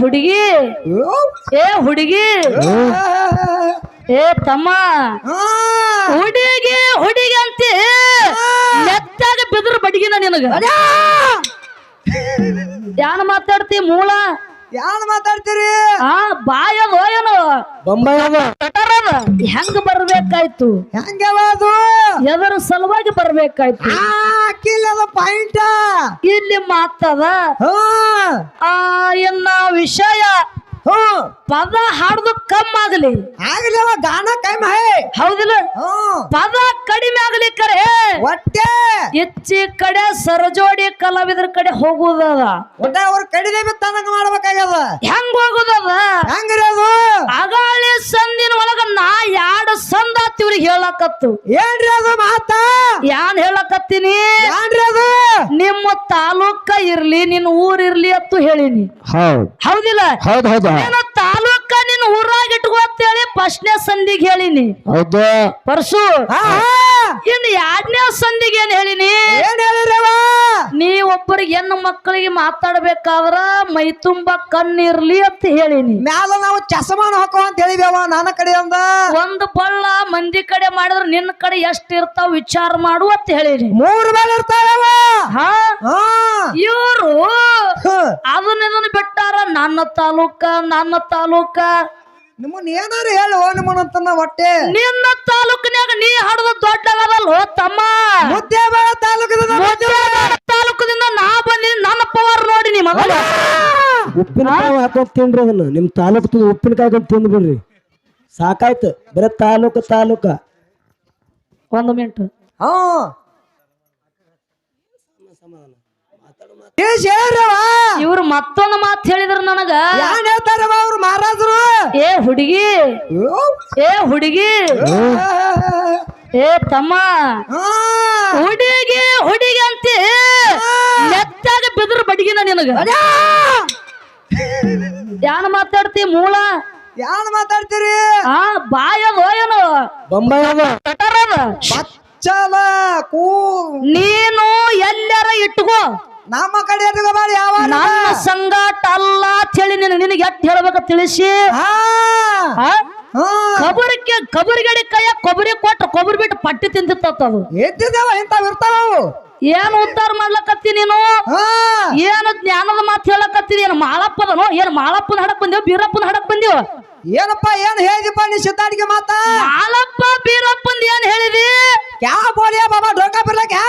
ಹುಡುಗಿ. ಏ ಹುಡುಗಿ. ಏ ತಮ್ಮ. ಹುಡುಗಿ ಹುಡುಗಿ ಅಂತಿ. ನೆತ್ತಾಗ ಬಿದ್ರ ಬಡಗಿನ ನಿನಗ. ಯಾನ್ ಮಾತಾಡ್ತಿ ಮೂಳ? ಯಾನ್ ಮಾತಾಡ್ತೀರಿ? ಆ ಬಾಯದ ಏನು ಹೆಂಗ ಬರ್ಬೇಕಾಯ್ತು? ಹೆಂಗವ ಅದು ಎದರ ಸಲುವಾಗಿ ಬರ್ಬೇಕಾಯ್ತು. ಪಾಯಿಂಟ್. ಇಲ್ಲಿ ಮಾತದ ಎನ್ನ ಆ ಇನ್ನ ವಿಷಯ ಪದ ಹಾಡುದು ಕಮ್ಮಿ ಆಗಲಿ. ಆಗ್ಲವ ಗಾನ ಕಮ್ಮಿ ಹೇ. ಹೌದಿಲ್ಲ? ಪದ ಕಡಿಮೆ ಆಗಲಿ ಕರೆ ಒಟ್ಟೆ. ಹೆಚ್ಚಿ ಕಡೆ ಸರಜೋಡಿ ಕಲಾವಿದರ ಕಡೆ ಹೋಗುದದ. ಒಟ್ಟ ಅವ್ರ ಕಡಿದೆ ಬಿತ್ತಂಗ ಮಾಡ್ಬೇಕಾಗ್ಯದ. ಹೆಂಗ್ ಹೋಗುದದ? ಹೆಂಗ್ರಿ ಅದು ಅಗಾಳಿ ಸಂದಿನ ಒಳಗ ನಾ ಯಾಡ ಸಂದ ಇವ್ರಿಗೆ ಹೇಳಕತ್ತು. ಏನ್ರಿ ಅದು ಮಾತಾ ಯಾನ್ ಹೇಳಕತ್ತೀನಿ? ತಾಲೂಕ ಇರ್ಲಿ ನಿನ್ನ ಊರ್ ಇರ್ಲಿ ಅತ್ತು ಹೇಳಿನಿ. ಹೌದ್. ಹೌದಿಲ್ಲ? ಹೌದ್ ಹೌದು. ನೀನು ತಾಲೂಕ ನಿನ್ನ ಊರಾಗ ಅಂತ ಹೇಳಿ ಪ್ರಶ್ನೆ ಸಂದಿಗೆ ಹೇಳಿನಿ. ಹೌದು. ಪರ್ಸು. ಹಾ. ಇನ್ನು ಎರಡನೇ ಸಂದಿಗೆ ಏನ್ ಹೇಳಿನಿ? ಏನ್ ಹೇಳಿರವ ನೀ ಒಬ್ಬರಿಗೆ ಹೆಣ್ಣು ಮಕ್ಕಳಿಗೆ ಮಾತಾಡ್ಬೇಕಾದ್ರ ಮೈ ತುಂಬ ಕಣ್ಣಿರ್ಲಿ ಅಂತ ಹೇಳಿನಿ. ಮ್ಯಾಲ ನಾವು ಚಸಮಾನ ಹಾಕೋ ಅಂತ ಹೇಳಿದೇವ ನನ್ನ ಕಡೆಯಿಂದ ಒಂದು ಬಳ್ಳ ಮಂದಿ ಕಡೆ ಮಾಡಿದ್ರೆ ನಿನ್ನ ಕಡೆ ಎಷ್ಟ್ ಇರ್ತಾವ ವಿಚಾರ ಮಾಡು ಅಂತ ಹೇಳಿನಿ. ಮೂರು ಮೇಲೆ ಇರ್ತಾವ ಹಾ? ಹಾ. ಇವರು. ಅದನ್ನ ಇದನ್ನ ಬಿಟ್ಟಾರ ನನ್ನ ತಾಲೂಕ ನನ್ನ ತಾಲೂಕ. ನಿಮ್ಮನ್ನ ಏನಾರು ಹೇಳು ನಿಮ್ಮನ್ನಂತ ಹೊಟ್ಟೆ. ನಿನ್ನ ತಾಲೂಕಿನ್ಯಾಗ ನೀ ಹಡದ ದೊಡ್ಡವಲ್ಲ ತಮ್ಮ. ಮುದ್ದೆ ಬೇಡ ತಾಲೂಕದ ಮುದ್ದೇಬೇಡ ತಾಲೂಕದಿಂದ ನಾ ಬಂದಿನಿ ನನ್ನ ಪವರ್ ನೋಡಿ ನಿಮ್ಮ ಮಗನ ಉಪ್ಪಿನಕಾಯಿ ಹಾಕೊಂಡ್ ತಿನ್ರಿ ಅದನ್ನ. ನಿಮ್ ತಾಲೂಕು ತುದು ಉಪ್ಪಿನಕಾಯಿ ಹಾಕೊಂಡ್ ತಿಂದ್ ಬಿಡ್ರಿ. ಸಾಕಾಯ್ತು. ಬರೀ ತಾಲೂಕು ತಾಲೂಕ. ಒಂದು ಮಿನಿಟ್ ಹ್ಮ್ ಏಸ್ ಹೇಳ್ರವ ಇವ್ರು ಮತ್ತೊಂದು ಮಾತು ಹೇಳಿದ್ರು ನನಗ. ಹೇಳ್ತಾರವ ಅವ್ರು ಮಹಾರಾಜರು? ಏ ಹುಡುಗಿ. ಏ ಹುಡುಗಿ. ಏ ತಮ್ಮ. ಹುಡುಗಿ ಹುಡುಗಿ ಅಂತಿ. ನೆತ್ತಾಗ ಬಿದ್ರ ಬಡಗಿನ ನಿನಗ. ಯಾನ್ ಮಾತಾಡ್ತಿ ಮೂಳ? ಯಾನ್ ಮಾತಾಡ್ತೀರಿ? ಆ ಬಾಯ ಏನು ಕಟರದ ಬಚ್ಚಲ ಕೂ ನೀನು ಎಲ್ಲರ ಇಟ್ಕೋ. ನಮ್ಮ ಕಡೆ ಎದುಗಬಾರಿ ಯಾವ ನನ್ನ ಸಂಗಾಟ ಅಲ್ಲ ಅಂತ ಹೇಳಿ ನೀನು ನಿನಗೆ ಎಟ್ ಹೇಳ್ಬೇಕ ತಿಳಿಸಿ? ಕಬರಿಗೆ ಕಬರಿಗಡಿ ಕೈಯ ಕೊಬ್ಬರಿ ಕೊಟ್ಟು ಕೊಬ್ಬರಿ ಬಿಟ್ಟು ಪಟ್ಟಿ ತಿಂತಿತ್ತದು ಅದು. ಇಂಥವ್ ಇರ್ತಾವ ಅವು? ಏನ್ ಉದ್ಧಾರ ಮಾಡ್ಲಕತ್ತಿ ನೀನು? ಆ ಏನು ಜ್ಞಾನದ ಮಾತು ಹೇಳಕತ್ತಿ ಏನು ಮಾಳಪ್ಪದನು ಏನು ಮಾಳಪ್ಪನ ಹಡಕ್ ಬಂದೇವ್ ಬೀರಪ್ಪನ ಹಡಕ್ ಬಂದೇವ್? ಏನಪ್ಪ ಏನ್ ಹೇಳಿದಪ್ಪ ನೀ ಸಿದ್ದಾಡಿಗೆ ಮಾತಾ? ಮಾಳಪ್ಪ ಬೀರಪ್ಪಂದ ಏನ್ ಹೇಳಿದಿ? ಕ್ಯಾ ಬೋಲಿಯಾ ಬಾಬಾ ಡೋಕಾ ಬಿರ್ಲ ಕ್ಯಾ?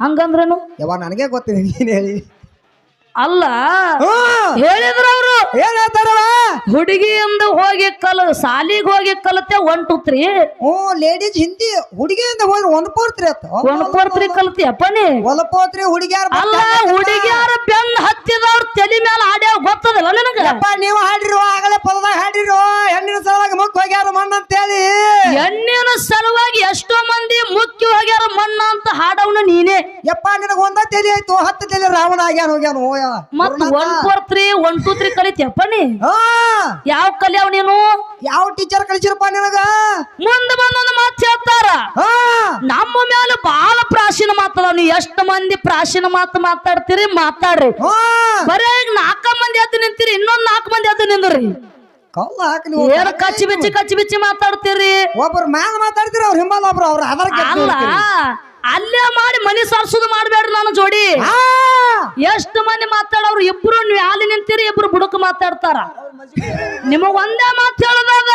ಹಂಗಂದ್ರೇನು? ಯಾವಾಗ ನನಗೆ ಗೊತ್ತಿದೆ ನೀನು ಹೇಳಿ. ಅಲ್ಲ ಹೇಳಿದ್ರ ಅವರು. ಹುಡುಗಿ ಹುಡುಗಿಯಿಂದ ಹೋಗಿ ಕಲ ಸಾಲಿಗೆ ಹೋಗಿ ಕಲತೆ one two three two three ಹ್ಞೂ ಲೇಡೀಸ್ ಹಿಂದಿ ಹುಡುಗಿಯಿಂದ ಹೋಗಿ ಒಂದು ಪೋರ್ತ್ರಿ ಅತ್ತ ಒನ್ ಫೋರ್ ತ್ರೀ ಕಲ್ತಿ ಅಪ್ಪನಿ ಒಲಪೋತ್ರಿ ಹುಡುಗಿಯಾರ ಅಲ್ಲ ಹುಡುಗಿಯಾರ ಬೆನ್ ಹತ್ತಿದವ್ರ ತಲೆ ಮೇಲೆ ಹಾಡ್ಯಾವ ಗೊತ್ತದಲ್ಲ ನಿನಗ? ಅಪ್ಪ ನೀವು ಹಾಡಿರೋ ಆಗಲೇ ಪದದಾಗ ಹಾಡಿರೋ ಹೆಣ್ಣಿನ ಸಲುವಾಗಿ ಮುಖ ಹೋಗ್ಯಾರ ಮಣ್ಣು ಅಂತೇಳಿ ಹೆಣ್ಣಿನ ಸಲುವಾಗಿ ಎಷ್ಟೋ ಮಂದಿ ಮುಖ್ಯ ಹೋಗ್ಯಾರ ಮಣ್ಣ ಅಂತ ಹಾಡವನು ನೀನೇ. ಯಪ್ಪ ನಿನಗ ಒಂದ ತಲೆ ಆಯ್ತು ಹತ್ತು ತಲೆ ರಾವಣ ಆಗ್ಯಾನ ಹೋಗ್ಯಾನ. ಮತ್ one four three one two three ಕಲಿತಿ ನೀ ಯಾವ ಕಲಿಯಾವ ನೀನು? ಯಾವ ಟೀಚರ್ ಕಲಿಸಿರಪ್ಪ ನಿನಗ? ಮುಂದೆ ಬಂದೊಂದು ಮಾತು ಹೇಳ್ತಾರ. ನಮ್ಮ ಮೇಲೆ ಬಹಳ ಪ್ರಾಚೀನ ಮಾತದ ನೀ ಎಷ್ಟು ಮಂದಿ ಪ್ರಾಚೀನ ಮಾತು ಮಾತಾಡ್ತೀರಿ ಮಾತಾಡ್ರಿ. ಬರೀ ನಾಲ್ಕ ಮಂದಿ ಎದ್ದು ನಿಂತೀರಿ ಇನ್ನೊಂದ್ ನಾಲ್ಕು ಮಂದಿ ಎದ್ದು ನಿಂದ್ರಿ. ಕಲ್ಲ ಹಾಕಲಿ ಏನ್ ಕಚ್ಚಿ ಬಿಚ್ಚಿ ಕಚ್ಚಿ ಬಿಚ್ಚಿ ಮಾತಾಡ್ತೀರಿ? ಒಬ್ರು ಮ್ಯಾಲ ಮಾತಾಡ್ತೀರಿ ಅವ್ರ ಹಿಂಬಾಲ ಒಬ್ರು ಅವ್ರ ಆಧಾರ ಅಲ್ಲ ಅಲ್ಲೇ ಮಾಡಿ ಮನೆ ಸಾರ್ಸೋದು ಮಾಡ್ಬೇಡ್ರಿ ನನ್ನ ಜೋಡಿ. ಎಷ್ಟು ಮಂದಿ ಮಾತಾಡೋರು ಇಬ್ರು ನೀವು ಅಲ್ಲಿ ನಿಂತೀರಿ ಇಬ್ರು ಬುಡಕ್ ಮಾತಾಡ್ತಾರ. ನಿಮಗ್ ಒಂದೇ ಮಾತು ಹೇಳದಾಗ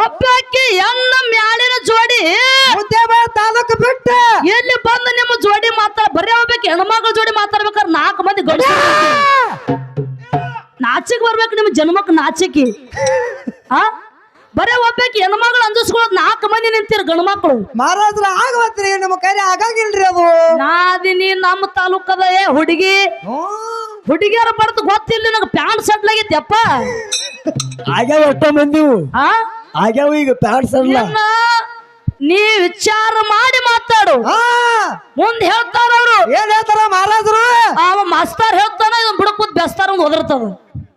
ಒಬ್ಬಾಕಿ ಹೆಣ್ಣ ಮ್ಯಾಲಿನ ಜೋಡಿ ತಾಲೂಕು ಬಿಟ್ಟು. ಎಲ್ಲಿ ಬಂದು ನಿಮ್ಮ ಜೋಡಿ ಮಾತಾಡ ಬರೀ ಹೋಗ್ಬೇಕು ಹೆಣ್ಮಕ್ಳ ಜೋಡಿ ಮಾತಾಡ್ಬೇಕಾದ್ರೆ ನಾಲ್ಕು ಮಂದಿ ಗಂಡ ಬರ್ಬೇಕು ನಿಮ್ ಜನ್ಮಕ್ ನಾಚಿಕಿ. ಆ? ಬರೇ ಒಬ್ಬಾಕಿ ಹೆಣ್ಮಕ್ಳು ಅಂದಿಸ್ಕೊಳ್ಳೋದು ನಾಲ್ಕು ಮಂದಿ ನಿಂತೀರ ಗಂಡು ಮಕ್ಳು ಮಹಾರಾಜ್ರ ಆಗವತ್ರಿ ನಮ್ಮ ಕೈಲಿ ಆಗಾಗಿಲ್ರಿ ಅದು. ನಾದಿನಿ ನಮ್ಮ ತಾಲೂಕದ ಏ ಹುಡುಗಿ. ಹುಡುಗಿಯರ ಬರ್ದು ಗೊತ್ತಿಲ್ಲ ನನಗೆ ಪ್ಯಾಂಟ್ ಸೆಟ್ ಆಗೈತಿ ಅಪ್ಪ ಆಗ್ಯಾವ ಎಷ್ಟೋ ಮಂದಿ ಆ? ಆಗ್ಯಾವ ಈಗ ಪ್ಯಾಂಟ್ ಸಡ್ಲ ನಿನ್ನ ನೀ ವಿಚಾರ ಮಾಡಿ ಮಾತಾಡು. ಆ. ಮುಂದ್ ಹೇಳ್ತಾರ ಅವ್ರು. ಏನ್ ಹೇಳ್ತಾರ ಮಹಾರಾಜರು? ಅವ ಮಾಸ್ತರ್ ಹೇಳ್ತಾನ ಇದನ್ ಬಿಡಕೂತ್ ಬೆಸ್ತಾರ ಒಂದ್ ಒದರ್ತದ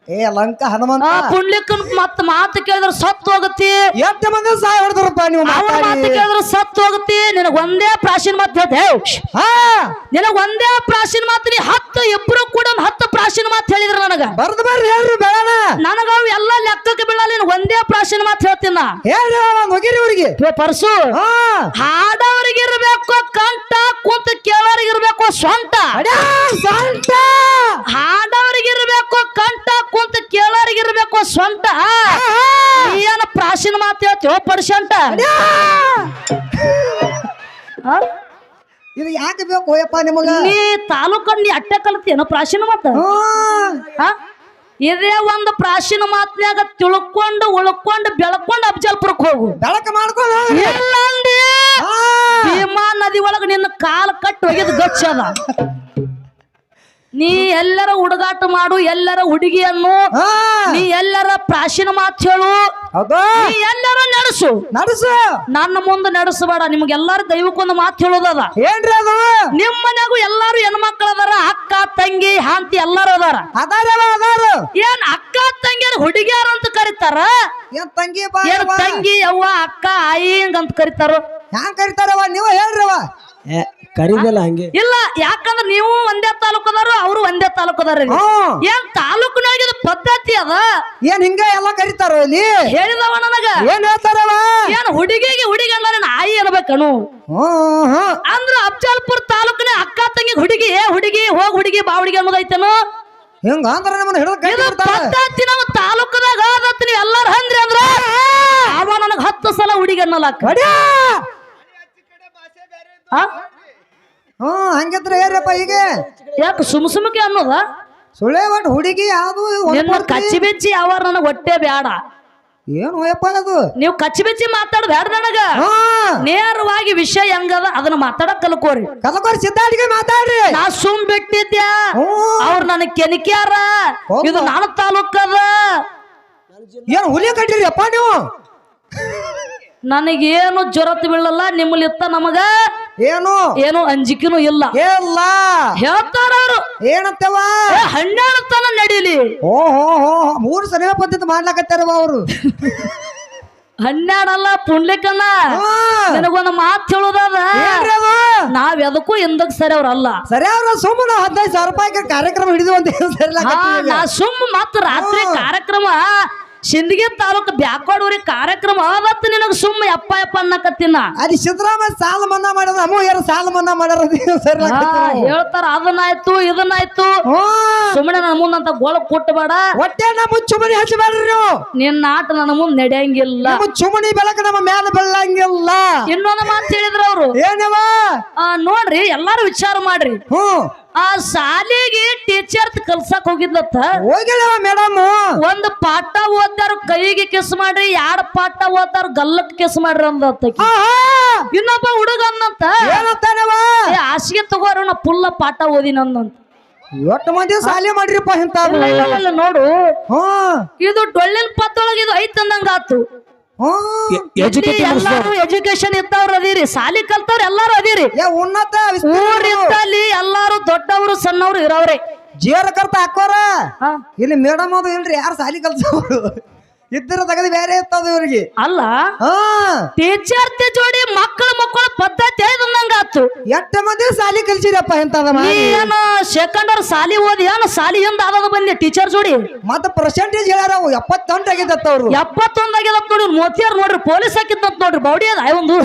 ಏ ಲಂಕ ಹನುಮಂತ. ಪುಣ್ಯಕ್ಕ ಪುಂಡ್ಲಿಕ್ಕನ್ ಮತ್ ಮಾತು ಕೇಳಿದ್ರೆ ಸತ್ತು ಹೋಗುತ್ತಿ. ಎಂತ ಮಂದಿ ಸಹಾಯ ಹೊಡೆದ್ರಪ್ಪ ನೀವು ಅವನ ಮಾತು ಕೇಳಿದ್ರೆ ಸತ್ತು ಹೋಗುತ್ತಿ. ನಿನಗ ಒಂದೇ ಪ್ರಾಚೀನ ಮಾತು ಹೇ ಹಾ. ನಿನಗ ಒಂದೇ ಪ್ರಾಚೀನ ಮಾತು ನೀ ಹತ್ತು ಇಬ್ರು ಕೂಡ ಹತ್ತು ಪ್ರಾಚೀನ ಮಾತು ಹೇಳಿದೆ ಬರ್ದು ಬರ್ರಿ ಹೇಳ್ರಿ ಬೇಡ ನನಗ ಅವು ಎಲ್ಲ ಲೆಕ್ಕಕ್ಕೆ ಬೀಳಲ್ಲ ನೀನು ಒಂದೇ ಪ್ರಾಚೀನ ಮಾತು ಹೇಳ್ತೀನಿ ಒಂದ್ ಹೋಗಿರಿ ಇವ್ರಿಗೆ ಏ ಪರ್ಸು. ಹಾ. ಇರ್ಬೇಕು ಕಂಠ ಕುಂತ ಕೇಳೋರಿಗಿರ್ಬೇಕು ಸ್ವಂತ ಹಾಡವ್ರಿಗೆ ಇರಬೇಕು ಕಂಠ ಕುಂತ ಕೇಳೋರಿಗಿರ್ಬೇಕು ಸ್ವಂತ. ಏನ ಪ್ರಾಚೀನ ಮಾತು ಹೇಳ್ತೀವ ಪರ್ಸೆಂಟ್. ಇದು ಯಾಕೆ ಬೇಕು ಯಪ್ಪ ನಿಮಗೆ? ನೀ ತಾಲೂಕ ನೀ ಅಟ್ಟೆ ಕಲ್ತೇನೋ ಪ್ರಾಚೀನ ಮಾತು. ಇದೇ ಒಂದು ಪ್ರಾಚೀನ ಮಾತ್ನ್ಯಾಗ ತಿಳ್ಕೊಂಡು ಉಳ್ಕೊಂಡು ಬೆಳ್ಕೊಂಡು ಅಫಜಲ್ಪುರಕ್ಕೆ ಹೋಗು. ಬೆಳಕ ಮಾಡ್ಕೊಂಡು ಹೋಗ್ರಿ. ಇಲ್ಲ ಅಂದಿ ಹಾ. ಭೀಮಾ ನದಿ ಒಳಗ ನಿನ್ನ ಕಾಲು ಕಟ್ಟಿ ಒಗೆದು ಗಚ್ಚ ಅದ ನೀ ಎಲ್ಲರ ಹುಡುಗಾಟ ಮಾಡು ಎಲ್ಲರ ಹುಡುಗಿಯನ್ನು. ನೀ ಎಲ್ಲರ ಪ್ರಾಚೀನ ಮಾತು ಹೇಳು. ನೀ ಎಲ್ಲರ ನಡೆಸು. ನಡ್ಸು. ನನ್ನ ಮುಂದೆ ನಡೆಸಬೇಡ ನಿಮ್ಗೆಲ್ಲಾರು ದೈವಕ್ಕೊಂದು ಮಾತು ಹೇಳೋದದ. ಏನ್ರಿ ಅದು? ನಿಮ್ಮ ಮನ್ಯಾಗು ಎಲ್ಲಾರು ಹೆಣ್ಮಕ್ಳು ಅದಾರ ಅಕ್ಕ ತಂಗಿ ಹಾಂತಿ ಎಲ್ಲಾರು ಅದಾರ. ಅದಾರ? ಏನ್ ಅಕ್ಕ ತಂಗಿಯರ್ ಹುಡುಗಿಯರು ಅಂತ ಕರೀತಾರ? ಏನ್ ತಂಗಿ ತಂಗಿ ಅವ್ವ ಅಕ್ಕ ಆಯಿ ಅಂತ ಕರೀತಾರ. ಹ್ಯಾಂಗ ಕರೀತಾರವ ನೀವ ಹೇಳ್ರವ ಕರೀದಲ್ಲ ಹಂಗೆ. ಇಲ್ಲ ಯಾಕಂದ್ರೆ ನೀವು ಒಂದೇ ತಾಲೂಕದಾರು ಅವರು ಒಂದೇ ತಾಲೂಕದಾರ ಹ್ಮ್ ಏನ್ ತಾಲೂಕಿನಾಗ ಇದು ಪದ್ಧತಿ ಅದ? ಏನ್ ಹಿಂಗ ಎಲ್ಲ ಕರಿತಾರ ಇಲ್ಲಿ? ಹೇಳಿದವ ನನಗ. ಏನ್ ಹೇಳ್ತಾರವ? ಏನ್ ಹುಡುಗಿಗೆ ಹುಡುಗಿ ಅಂದ್ರೆ ಆಯಿ ಇರ್ಬೇಕನು ಹ್ಮ್ ಹ್ಮ್ ಅಂದ್ರ ಅಫಜಲ್ಪುರ ತಾಲೂಕಿನ ಅಕ್ಕ ತಂಗಿ ಹುಡುಗಿ ಏ ಹುಡುಗಿ ಹೋಗ್ ಹುಡುಗಿ ಬಾ ಹುಡುಗಿ ಅನ್ನೋದೈತೇನು? ಹಿಂಗ ಅಂದ್ರ ನಮ್ಮನ್ನ ಹಿಡಿದು ಕೈ ಇದು ಬಿಡ್ತಾರ? ಪದ್ಧತಿ ನಮ್ಮ ತಾಲೂಕದಾಗ ನೀವ್ ಎಲ್ಲಾರು ಹಂದ್ರಿ ಅಂದ್ರ? ಅವ ನನಗ ಹತ್ತು ಸಲ ಹುಡುಗಿ ಅನ್ನಲಕ್ಕ. ಅಡ್ಯಾ. ಆ? ಹ್ಮ್ ಹಂಗಿದ್ರೆ ಏರಪ್ಪ ಈಗ ಯಾಕೆ ಸುಮ್ ಸುಮ್ಕೆ ಅನ್ನೋದ? ಸುಳೆ ಒಟ್ ಹುಡುಗಿ ಯಾವ್ದು ಒಂದ್ ನಿನ್ನ ಪೂರ್ತಿ- ಕಚ್ಚಿ ಬೆಚ್ಚಿ ಯಾವ ನನಗ ಹೊಟ್ಟೆ ಬೇಡ ಏನು ಯಪ್ಪ ಅದು? ನೀವು ಕಚ್ಚಿ ಬೆಚ್ಚಿ ಮಾತಾಡ್ ನನಗ. ಹಾ. ನೇರವಾಗಿ ವಿಷಯ ಹೆಂಗದ ಅದನ್ನ ಮಾತಾಡಕ್ ಕಲ್ಕೋರಿ. ಕಲಕೋರಿ ಸಿದ್ಧಾಡಿಗೆ ಮಾತಾಡ್ರಿ. ನಾ ಸುಮ್ ಬಿಟ್ಟಿದ್ಯಾ? ಹ್ಮ್. ಅವ್ರ ನನಗ್ ಕೆನಕ್ಯಾರ ಹೌದು. ಇದು ನನ್ನ ತಾಲೂಕದ. ಏನ್ ಹುಲಿ ಕಟ್ಟಿರಿ ಅಪ್ಪ ನೀವು? ನನಗೇನು ಜೊರತ್ ಬೀಳಲ್ಲ ನಿಮ್ಮಲ್ಲಿತ್ತ ನಮಗ? ಏನು? ಏನು ಅಂಜಿಕೆನೂ ಇಲ್ಲ. ಇಲ್ಲ. ಹೇಳ್ತಾರ ಏನಂತವ? ಹನ್ನೆರಡು ತನ ನಡೀಲಿ. ಓ ಹೋ ಹೋ ಮೂರು ಸರಿಯ ಪದ್ಧತಿ ಮಾಡ್ಲಾಕತ್ತಾರವ ಅವರು. ಹನ್ನೆರಡಲ್ಲ ಪುಣ್ಲಿಕ್ಕಲ್ಲ ನನಗೊಂದು ಮಾತು ಹೇಳೋದದ? ನಾವ್ ಎದಕ್ಕೂ ಹಿಂದಕ್ ಸರಿ ಅವ್ರಲ್ಲ ಸರಿ ಅವ್ರ ಸುಮ್ಮನೆ ಹದಿನೈದು ಸಾವಿರ ರೂಪಾಯಿ ಕಾರ್ಯಕ್ರಮ ಹಿಡಿದು ಅಂತ ನಾ ಸುಮ್ಮ ಮತ್ ರಾತ್ರಿ ಕಾರ್ಯಕ್ರಮ ಸಿಂದಗಿ ತಾಲೂಕ್ ಬ್ಯಾಕ್ವಾಡ್ ಕಾರ್ಯಕ್ರಮ ಅವತ್ತು ನಿನಗೆ ಸುಮ್ಮ ಯಪ್ಪ ಯಪ್ಪ ಅನ್ನಕತ್ತಿನ. ಅದು ಸಿದ್ದರಾಮಯ್ಯ ಸಾಲ ಮನ್ನಾ ಮಾಡೋದು ಅಮ್ಮ ಯಾರು ಸಾಲ ಮನ್ನಾ ಮಾಡ್ಯಾರ ಹೇಳ್ತಾರ ಅದನ್ನಾಯ್ತು ಇದನ್ನಾಯ್ತು. ಸುಮ್ಮನೆ ನನ್ನ ಮುಂದಂತ ಗೋಳ ಕೊಟ್ಟಬೇಡ ಹೊಟ್ಟೆ ನಮ್ಮ ಚುಮಣಿ ಹಚ್ಚಬೇಡ್ರಿ ನೀವು. ನಿನ್ನ ಆಟ ನನ್ನ ಮುಂದೆ ನಡೆಯಂಗಿಲ್ಲ. ಚುಮಣಿ ಬೆಳಕ ನಮ್ಮ ಮೇಲೆ ಬೆಳ್ಳಂಗಿಲ್ಲ ಇನ್ನೊಂದು ಮಾತು ಹೇಳಿದ್ರು ಅವರು. ಏನವ? ಆ, ನೋಡ್ರಿ ಎಲ್ಲಾರು ವಿಚಾರ ಮಾಡ್ರಿ. ಹ್ಮ್ ಆ ಶಾಲೆಗೆ ಟೀಚರ್ ಕಲ್ಸಕ್ ಹೋಗಿದ್ಲತ್ತ? ಹೋಗಿಲ್ಲ ಮೇಡಮ್ ಒಂದ್ ಪಾಠ ಓದ್ದಾರ ಕೈಗೆ ಕಿಸ್ ಮಾಡ್ರಿ ಯಾರ ಪಾಠ ಓದ್ದಾರ ಗಲ್ಲಕ್ ಕಿಸ್ ಮಾಡ್ರಿ ಅಂದತ್ತ ಇನ್ನೊಬ್ಬ ಹುಡುಗ ಅಂದಂತ ಹಾಸಿಗೆ ತಗೋರು ನಾ ಪುಲ್ಲ ಪಾಠ ಓದಿನ ಅಂದಂತ ಎಷ್ಟು ಮಂದಿ ಸಾಲಿ ಮಾಡ್ರಿಪ್ಪ ಇಂತ ನೋಡು. ಇದು ಡೊಳ್ಳಿನ ಪತ್ತೊಳಗ ಇದು ಐತ್ ಎಲ್ಲಾರು ಎಜುಕೇಶನ್ ಇದ್ದವ್ರು ಅದೀರಿ. ಸಾಲಿ ಕಲ್ತವ್ರು ಎಲ್ಲಾರು ಅದೀರಿ. ಏ ಉನ್ನತ ಊರಿಂದಲ್ಲಿ ಊರಿದ್ದಲ್ಲಿ ಎಲ್ಲಾರು ದೊಡ್ಡವರು ಸಣ್ಣವ್ರು ಇರೋವ್ರೆ. ಜೇರ ಕರ್ತ ಹಾಕೋರ ಹಾ. ಇಲ್ಲಿ ಮೇಡಮ್ ಅದು ಇಲ್ರಿ ಯಾರು ಸಾಲಿ ಕಲ್ಸವ್ರು ಇದ್ರ ತಗದು ಬೇರೆ ಇರ್ತದ ಇವ್ರಿಗೆ. ಅಲ್ಲ ಹಾ. ಟೀಚರ್ ಜೋಡಿ ಮಕ್ಕಳ ಮಕ್ಕಳ ಪದ್ಧತಿ ಐದು ಆತು ಎಟ್ಟ ಮಂದಿ ಸಾಲಿ ಕಲ್ಸಿರಪ್ಪ ಎಂತದ ಏನು ಸೆಕೆಂಡರ್ ಸಾಲಿ ಓದಿ ಏನ ಸಾಲಿ ಹಿಂದ ಆದದ ಬಂದೆ ಟೀಚರ್ ಜೋಡಿ? ಮತ್ತ ಪರ್ಸೆಂಟೇಜ್ ಹೇಳ್ಯಾರ ಅವು ಎಪ್ಪತ್ತೊಂದು ಆಗಿದ್ದತ್ತ ಅವ್ರು. ಎಪ್ಪತ್ತೊಂದ್ ಆಗ್ಯದ ನೋಡಿ ಮೋತಿಯಾರ್ ನೋಡ್ರಿ ಪೊಲೀಸ್ ಹಾಕಿದ್ದಂತ ನೋಡ್ರಿ ಬೌಡಿ ಅದ ಒಂದು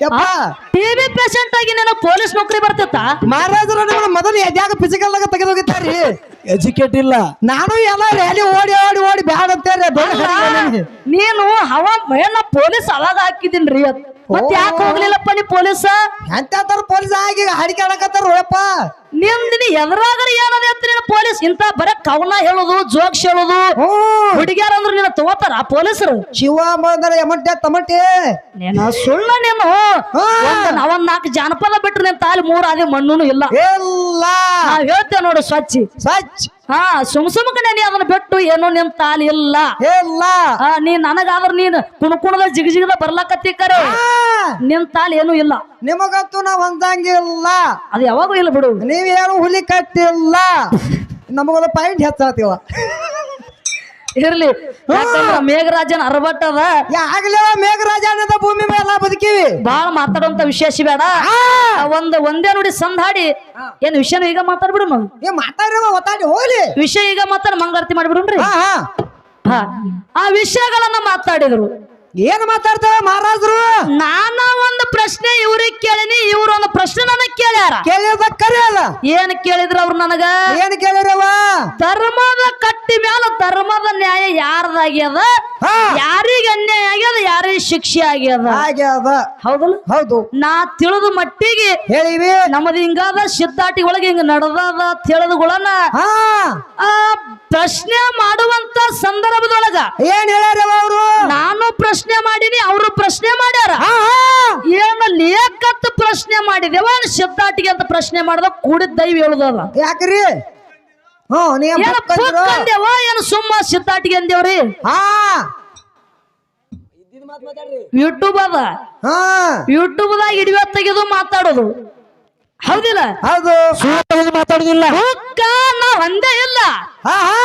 ಯಪ್ಪ! ಟಿವಿ ಪೇಷಂಟ್ ಆಗಿ ನೀನು ಪೊಲೀಸ್ ನೌಕರಿ ಬರ್ತಿತ್ತ ಮಹಾರಾಜರು ಮೊದಲು ಎದ್ಯಾಗ ಫಿಸಿಕಲ್ ಆಗ ತೆಗೆದು ಹೋಗಿತ್ತಾರಿ ಎಜುಕೇಟ್ ಇಲ್ಲ. ನಾನು ಎಲ್ಲ ರ್ಯಾಲಿ ಓಡಿ ಓಡಿ ಓಡಿ ಬ್ಯಾಡ ಅಂತೇಳಿ ನೀನು ಹವ ಏನ ಪೊಲೀಸ್ ಅವಾಗ ಹಾಕಿದಿನ್ರಿ ಅದ್? ಮತ್ ಯಾಕೆ ಹೋಗ್ಲಿಲ್ಲಪ್ಪ ನೀ ಪೊಲೀಸ? ಎಂತ ಪೊಲೀಸ್ ಆಗಿ ಹಾಡಿಕೆ ಆಡಕತ್ತಾರ ನಿಂದಿನಿ ಎದುರಾಗರ ಏನದೆ ಅಂತ ನಿನ್ನ ಪೊಲೀಸ್? ಇಂತ ಬರ ಕವನ ಹೇಳೋದು ಜೋಕ್ಸ್ ಹೇಳೋದು. ಹ್ಮ್ ಅಂದ್ರೆ ನಿನ್ನ ನೀನು ತಗೋತಾರ ಪೊಲೀಸರು? ಶಿವ ಯಮಂಟೆ ತಮಟೆ. ನೀನು ಸುಳ್ಳ ನೀನು. ನಾವೊಂದ್ ನಾಲ್ಕು ಜಾನಪದ ಬಿಟ್ರೆ ನಿನ್ ತಾಲಿ ಮೂರ್ ಅದೇ ಮಣ್ಣುನು ಇಲ್ಲ. ಎಲ್ಲ ಹೇಳ್ತೇವೆ ನೋಡು ಸ್ವಚ್ಛ ಸಚ್ ಹಾ ಸುಮ್ ಸುಮ್ಕನೆ ನೀ ಅದನ್ನ ಬಿಟ್ಟು ಏನೋ ನಿಮ್ ತಾಲಿ ಇಲ್ಲ. ಇಲ್ಲ. ಹಾ ನೀ ನನಗಾದ್ರ ನೀನ್ ಕುಣಕುಣದ ಜಿಗ ಜಿಗದ ಬರ್ಲಾಕತ್ತಿ ಕರೆ ನಿನ್ ತಾಲಿ ಏನೂ ಇಲ್ಲ. ನಿಮಗಂತೂ ನಾವ್ ಹೊಂದಂಗಿಲ್ಲ ಅದು ಯಾವಾಗೂ ಇಲ್ಲ ಬಿಡು. ನೀವೇನು ಹುಲಿ ಕಟ್ಟಿಲ್ಲ. ನಮಗೊಂದು ಪಾಯಿಂಟ್ ಹೆಚ್ಚಾತೀವ. ಇರ್ಲಿ. ಯಾಕಂದ್ರ ಮೇಘರಾಜನ್ ಅರಬಟ್ ಅದ. ಯಾಗಲೇ ಮೇಘರಾಜ ಅನ್ನದ ಭೂಮಿ ಮೇಲೆ ಬದುಕಿವಿ. ಬಾಳ ಮಾತಾಡುವಂತ ವಿಶೇಷ ಬೇಡ. ಆ, ಒಂದ್ ಒಂದೇ ನೋಡಿ ಸಂದಾಡಿ ಏನ್ ವಿಷಯ ಈಗ ಮಾತಾಡ್ಬಿಡು ಏ ಮಾತಾಡ್ರವ ಒತ್ತಾಡಿ ಹೋಗ್ಲಿ. ವಿಷಯ ಈಗ ಮಾತಾಡ ಹಾ. ಹಾ. ಆ ವಿಷಯಗಳನ್ನ ಮಾತಾಡಿದ್ರು. ಏನ್ ಮಾತಾಡ್ತಾರೆ ಮಹಾರಾಜರು? ನಾನ ಒಂದು ಪ್ರಶ್ನೆ ಇವ್ರಿಗೆ ಕೇಳಿನಿ ಇವ್ರ ಒಂದು ಪ್ರಶ್ನೆ ನನಗ್ ಕೇಳ್ಯಾರ. ಕೇಳಿದ ಕರೆ ಅದ ಏನ್ ಕೇಳಿದ್ರ ಅವ್ರು ನನಗ? ಏನ್ ಕೇಳಿರವ ಧರ್ಮದ ಕಟ್ಟಿ ಮ್ಯಾಲ ಧರ್ಮದ ನ್ಯಾಯ ಯಾರ್ದಾಗ್ಯದ? ಯಾರಿಗ ಅನ್ಯಾಯ ಆಗ್ಯದ ಯಾರಿಗೆ ಶಿಕ್ಷೆ ಆಗ್ಯದ? ಆಗ್ಯದ. ಹೌದಲ್ಲ? ಹೌದು. ನಾ ತಿಳಿದ ಮಟ್ಟಿಗೆ ಹೇಳಿವಿ. ನಮ್ಮದು ಹಿಂಗಾದ ಸಿದ್ದಾಟಿ ಒಳಗೆ ಹಿಂಗ ನಡೆದದ ಹಾ. ಆ ಪ್ರಶ್ನೆ ಮಾಡುವಂತ ಸಂದರ್ಭದೊಳಗ ಏನ್ ಹೇಳ್ಯಾರವ ಅವರು? ನಾನು ಪ್ರಶ್ನೆ ಮಾಡಿನಿ ಅವರು ಪ್ರಶ್ನೆ ಮಾಡ್ಯಾರ. ಏನು ಲೇಖತ್ ಪ್ರಶ್ನೆ ಮಾಡಿದೇವ ಸಿದ್ಧಾಟಿಗೆ ಅಂತ ಪ್ರಶ್ನೆ ಮಾಡ್ದ ಕೂಡಿದ ದೈವ ಹೇಳುದದ. ಯಾಕ್ರಿ? ಏನ ಸುಮ್ಮ ಸಿದ್ಧಾಟಿಗೆ ಅಂದೇವ್ರಿ ಹಾ. ಯೂಟ್ಯೂಬ್ ಅದ. ಹಾ. ಯೂಟ್ಯೂಬ್ ದಾಗ ಇಡಿವೆ ತೆಗೆದು ಮಾತಾಡೋದು. ಹೌದಿಲ್ಲ? ಹೌದು. ಮಾತಾಡುದಿಲ್ಲ. ಬುಕ್ಕ ನಾ ಒಂದೇ ಇಲ್ಲ. ಹಾ ಹಾ.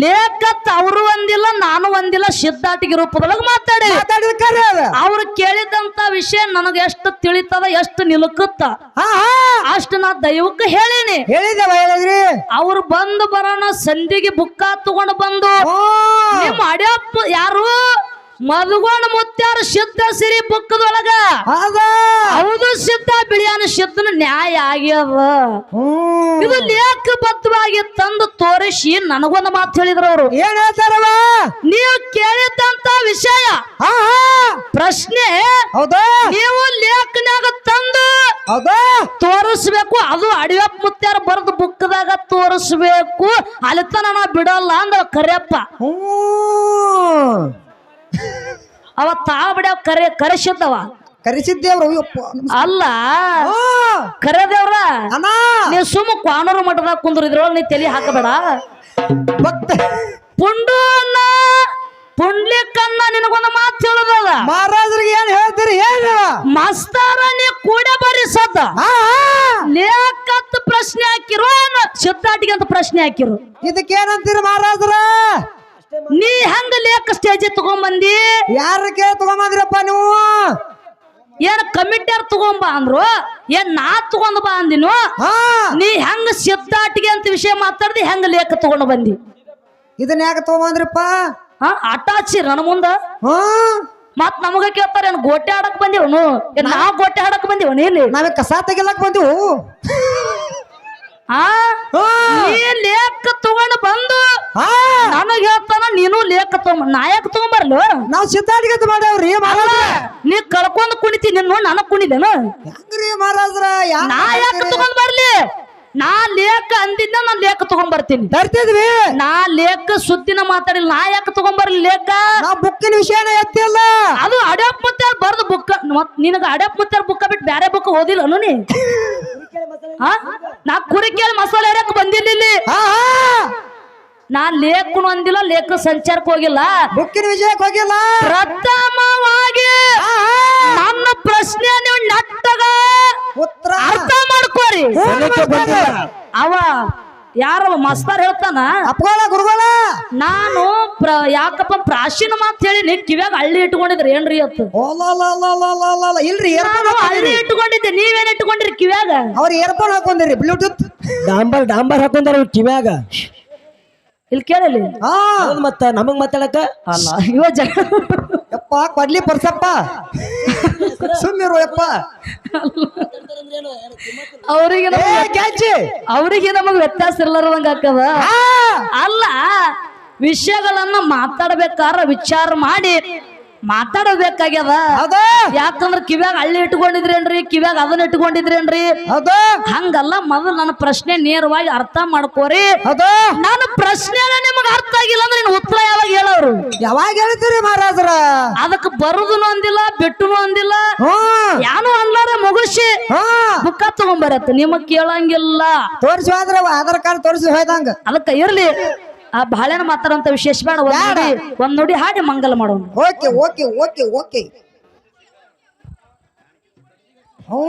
ಲೇಖತ್ ಅವರು ಒಂದಿಲ್ಲ ನಾನು ಒಂದಿಲ್ಲ ಸಿದ್ಧಾಟಿಗೆ ರೂಪದೊಳಗೆ ಮಾತಾಡಿ. ಮಾತಾಡಿದ ಕರೆ ಅದ. ಅವ್ರು ಕೇಳಿದಂತ ವಿಷಯ ನನಗೆ ಎಷ್ಟು ತಿಳಿತದ ಎಷ್ಟು ನಿಲುಕುತ್ತ ಹಾ ಹಾ. ಅಷ್ಟು ನಾ ದೈವಕ್ಕೆ ಹೇಳಿನಿ. ಹೇಳಿದವ ಹೇಳಿದ್ರಿ ಅವ್ರು ಬಂದು ಬರೋಣ ಸಂಧಿಗೆ ಬುಕ್ಕ ತಗೊಂಡು ಬಂದು. ನಿಮ್ಮ ಅಡ್ಯಪ್ಪ ಯಾರು? ಮಧುಗೋಣ ಮುತ್ಯಾರ ಸಿದ್ಧ ಸಿರಿ ಬುಕ್ಕದೊಳಗ ಹೌದ? ಹೌದು ಸಿದ್ಧ ಬಿಳಿಯಾನ ಸಿದ್ಧನ ನ್ಯಾಯ ಆಗ್ಯದ. ಹ್ಮ್ ಇದು ಲೇಖಬದ್ಧವಾಗಿ ತಂದು ತೋರಿಸಿ ನನಗೊಂದು ಮಾತು ಹೇಳಿದ್ರು ಅವರು. ಏನ್ ಹೇಳ್ತಾರವ? ನೀವು ಕೇಳಿದಂತ ವಿಷಯ. ಪ್ರಶ್ನೆ ಹೌದಾ? ನೀವು ಲೇಖನ್ಯಾಗ ತಂದು ಹೌದಾ? ತೋರಿಸ್ಬೇಕು ಅದು ಅಡಿಯಪ್ಪ ಮುತ್ಯಾರ ಬರೆದು ಬುಕ್ದಾಗ ತೋರಿಸ್ಬೇಕು. ಅಲ್ಲಿ ತನ ಬಿಡಲ್ಲ ಅಂದ ಕರೆಯಪ್ಪ. ಹ್ಮ್ ಅವ ತಾ ಕರೆ ಕರೆಸಿದ್ದವ. ಕರೆಸಿದ್ದೇವ್ರ ಅಲ್ಲ ಕರೆದೇವ್ರ? ಅಣ್ಣ. ನೀವು ಸುಮ್ಮ ಕ್ವಾನೂರು ಮಠದಾಗ ಕುಂದ್ರಿದ್ರೊಳಗೆ ನೀ ತಲೆ ಹಾಕಬೇಡ. ಭಕ್ತ. ಪುಂಡು ಅಣ್ಣ ಪುಂಡ್ಲಿಕ್ಕನ್ನ ನಿನಗೊಂದು ಮಾತು ಹೇಳುದಲ್ಲ ಮಹಾರಾಜರಿಗೆ ಏನ್ ಹೇಳ್ತೀರಿ ಹೇಳ? ಮಸ್ತಾರ ನೀ ಕೂಡ ಬರೀ ಸದ್ದ. ಲೇಖತ್ ಪ್ರಶ್ನೆ ಹಾಕಿರು ಸಿದ್ದಾಟಿಗೆ ಅಂತ ಪ್ರಶ್ನೆ ಹಾಕಿರು. ಇದಕ್ಕೇನಂತೀರಿ ಮಹಾರಾಜರ? ನೀ ಹೆಂಗ ಲೇಖ ಸ್ಟೇಜ್ ತಗೊಂಬಂದಿ? ಯಾರ ಕೇಳ ತಗೊಂಬಂದ್ರಪ್ಪ ನೀವು? ಏನ್ ಕಮಿಟಿಯರ್ ತಗೊಂಬ ಅಂದ್ರು? ಏನ್ ನಾ ತಗೊಂಡ್ ಬಾ ಅಂದಿನು? ಹಾ. ನೀ ಹೆಂಗ ಸಿದ್ದಾಟಿಗೆ ಅಂತ ವಿಷಯ ಮಾತಾಡ್ದಿ ಹೆಂಗ ಲೇಖ ತಗೊಂಡ್ ಬಂದಿ? ಇದನ್ನ ಯಾಕೆ ತಗೊಂಬಂದ್ರಪ್ಪ? ಹಾ ಆಟ ಹಚ್ಚಿ ನನ್ನ ಮುಂದ ಮತ್ ನಮಗ ಕೇಳ್ತಾರ ಏನ್ ಗೋಟೆ ಆಡಕ್ ಬಂದಿವನು? ಏನ್ ನಾವ್ ಗೋಟೆ ಆಡಕ್ ಬಂದಿವನು ಇಲ್ಲಿ? ನಾವೇ ಕಸ ತೆಗಿಲಕ್ ಬಂದಿವು. ಆ ನೀ ಲೇಖ ತಗೊಂಡು ಬಂದು ನನಗ್ ಹೇಳ್ತಾನ ನೀನು ಲೇಖ ತಗೊಂಡ್ ನಾಯಕ್ ತಗೊಂಬರ್ಲು ನಾವು ಸಿದ್ಧಾಡಿಗತ್ ಮಾಡವ್ರಿ ಮಹಾರಾಜ ನೀ ಕಳ್ಕೊಂಡ್ ಕುಣಿತಿ ನಿನ್ನ ನನಗ್ ಕುಣಿದೇನು ಹೆಂಗ್ರಿ ಮಹಾರಾಜ್ರ? ನಾ ಯಾಕೆ ತಗೊಂಡ್ ಬರ್ಲಿ. ನಾ ಲೇಖ ಅಂದಿದ್ದ ನಾನು ಲೇಖ ತಗೊಂಡ್ಬರ್ತೀನಿ ಬರ್ತಿದ್ವಿ ತರ್ತಿದ್ವಿ. ನಾ ಲೇಖ ಸುದ್ದಿನ ಮಾತಾಡಿಲ್ಲ ನಾ ಯಾಕೆ ತಗೊಂಡ್ಬರ್ಲಿ ಲೇಖ? ನಾವ್ ಬುಕ್ಕಿನ ವಿಷಯನ ಎತ್ತಿಲ್ಲ. ಅದು ಅಡಪ್ ಮುತ್ತಾರ ಬರ್ದು ಬುಕ್ ಮತ್ ನಿನಗ ಅಡಪ್ ಮುತ್ತಾರ ಬುಕ್ ಬಿಟ್ಟು ಬೇರೆ ಬುಕ್ ಓದಿಲ್ಲ ನೀ? ಹಾ? ನಾ ಕುರಿ ಕೇಳಿ ಮಸಾಲೆ ಏರಕ್ ಬಂದಿಲ್ಲ ಇಲ್ಲಿ. ನಾ ಲೇಖನು ಅಂದಿಲ್ಲ ಲೇಖ ಸಂಚಾರಕ್ಕೆ ಹೋಗಿಲ್ಲ. ಬುಕ್ಕಿನ ವಿಷಯಕ್ಕೆ ಹೋಗಿಲ್ಲ. ಪ್ರಥಮವಾಗಿ ನನ್ನ ಪ್ರಶ್ನೆ ನೀವು ನಟ್ಟಗ ಉತ್ತರ ಅರ್ಥ ಮಾಡ್ಕೋರಿ. ಅವ ಯಾರ ಮಸ್ತಾರ್ ಹೇಳ್ತಾನ? ಅಪ್ಪಗಳ ಗುರುಗಳ. ನಾನು ಪ್ರ ಯಾಕಪ್ಪ ಪ್ರಾಚೀನ ಮಾತು ಹೇಳಿ ನೀ ಕಿವ್ಯಾಗ ಹಳ್ಳಿ ಇಟ್ಕೊಂಡಿದ್ರಿ? ಏನ್ರಿ ಅತ್ತು. ಇಲ್ರಿ ನಾನು ಹಳ್ಳಿ ಇಟ್ಕೊಂಡಿದ್ದೆ. ನೀವೇನ್ ಇಟ್ಕೊಂಡಿರಿ ಕಿವ್ಯಾಗ? ಅವ್ರ ಏರ್ಫೋನ್ ಹಾಕೊಂಡಿರಿ ಬ್ಲೂಟೂತ್. ಡಾಂಬರ್ ಡಾಂಬರ್ ಹಾಕೊಂಡಾರ ಕಿವ್ಯಾಗ. ಇಲ್ಲಿ ಕೇಳಲಿ. ಹಾ. ಹೌದ್ ಮತ್ತ ನಮಗ್ ಮಾತಾಡಕ ಅಲ್ಲ ಇವ ಜನ ಯಪ್ಪ ಕೊಡ್ಲಿ ಪರ್ಸಪ್ಪ. ಸುಮ್ಮಿರು ಯಪ್ಪ ಅವರಿಗೆ ಏ ಕ್ಯಾಚಿ. ಅವರಿಗೆ ನಮಗ್ ವ್ಯತ್ಯಾಸ ಇರ್ಲಾರ್ದಂಗ ಹಾಕದ ಹಾ. ಅಲ್ಲ ವಿಷಯಗಳನ್ನ ಮಾತಾಡ್ಬೇಕಾರ ವಿಚಾರ ಮಾಡಿ ಮಾತಾಡಬೇಕಾಗ್ಯದ? ಯಾಕಂದ್ರ ಕಿವ್ಯಾಗ ಹಳ್ಳಿ ಇಟ್ಕೊಂಡಿದ್ರೇನ್ರಿ ಕಿವ್ಯಾಗ ಅದನ್ನ ಇಟ್ಕೊಂಡಿದ್ರೇನ್ರಿ? ಹಂಗಲ್ಲ ಮೊದಲು ನನ್ನ ಪ್ರಶ್ನೆ ನೇರವಾಗಿ ಅರ್ಥ ಮಾಡ್ಕೋರಿ. ನನ್ನ ಪ್ರಶ್ನೆ ನಿಮಗ ಅರ್ಥ ಆಗಿಲ್ಲ ಅಂದ್ರೆ ನಿನ್ ಉತ್ತರ ಯಾವಾಗ ಹೇಳೋರು? ಯಾವಾಗ ಹೇಳ್ತೀರಿ ಮಹಾರಾಜರ? ಅದಕ್ಕೆ ಬರುದನು ಅಂದಿಲ್ಲ ಬಿಟ್ಟು ಅಂದಿಲ್ಲ. ಯಾನು ಅನ್ಲಾರ ಮುಗಿಸಿ. ಬುಕ್ಕ ತಗೊಂಬರತ್ತ ನಿಮಗ್ ಕೇಳಂಗಿಲ್ಲ. ತೋರಿಸಿ ಹೋದ್ರ ಆಧಾರ್ ಕಾರ್ಡ್ ತೋರಿಸಿ ಹೋಯ್ತಂಗ ಅದಕ್ಕೆ ಇರ್ಲಿ. ಆ ಬಾಳೆನ ಮಾತಾಡುವಂತ ವಿಶೇಷ ಬೇಡ ಒಂದ್ ನೋಡಿ ಒಂದ್ ನುಡಿ ಹಾಡಿ ಮಂಗಲ ಮಾಡೋಣ ಓಕೆ ಓಕೆ ಓಕೆ ಓಕೆ. ಹ್ಞೂ.